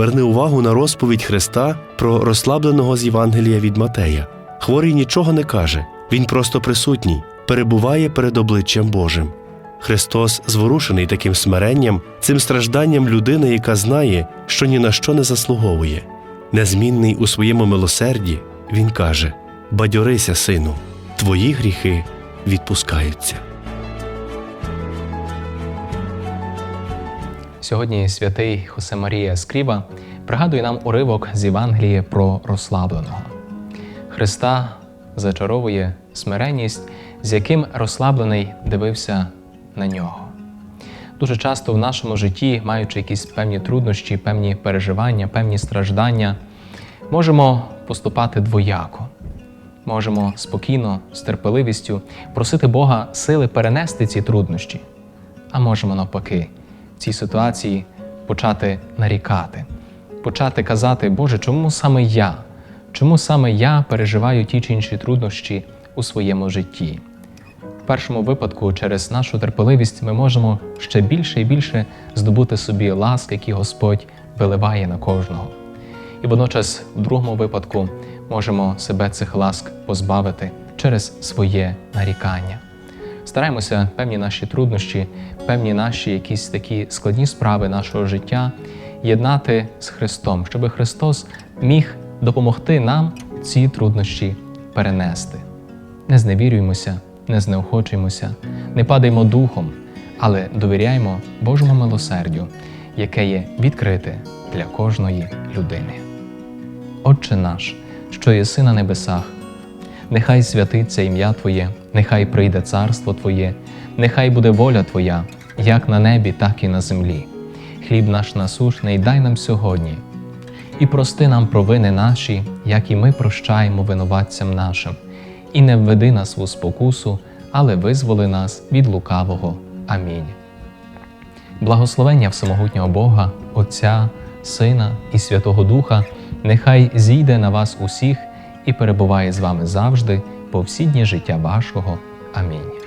Зверни увагу на розповідь Христа про розслабленого з Євангелія від Матея. Хворий нічого не каже, він просто присутній, перебуває перед обличчям Божим. Христос, зворушений таким смиренням, цим стражданням людини, яка знає, що ні на що не заслуговує. Незмінний у своєму милосерді, Він каже: Бадьорися, сину, твої гріхи відпускаються. Сьогодні святий Хосе Марія Скріба пригадує нам уривок з Євангелії про розслабленого. Христа зачаровує смиренність, з яким розслаблений дивився на нього. Дуже часто в нашому житті, маючи якісь певні труднощі, певні переживання, певні страждання, можемо поступати двояко. Можемо спокійно, з терпеливістю просити Бога сили перенести ці труднощі, а можемо навпаки цій ситуації почати нарікати, почати казати, Боже, чому саме я? Чому саме я переживаю ті чи інші труднощі у своєму житті? В першому випадку, через нашу терпеливість, ми можемо ще більше і більше здобути собі ласк, які Господь виливає на кожного. І водночас, в другому випадку, можемо себе цих ласк позбавити через своє нарікання. Стараємося певні наші труднощі, певні наші якісь такі складні справи нашого життя єднати з Христом, щоб Христос міг допомогти нам ці труднощі перенести. Не зневірюємося, не знеохочуємося, не падаємо духом, але довіряємо Божому милосердю, яке є відкрите для кожної людини. Отче наш, що єси на небесах, нехай святиться ім'я Твоє, нехай прийде царство Твоє, нехай буде воля Твоя, як на небі, так і на землі. Хліб наш насушний дай нам сьогодні, і прости нам провини наші, як і ми прощаємо винуватцям нашим, і не введи нас в спокусу, але визволи нас від лукавого. Амінь. Благословення всемогутнього Бога, Отця, Сина і Святого Духа, нехай зійде на вас усіх і перебуває з вами завжди по життя вашого. Амінь.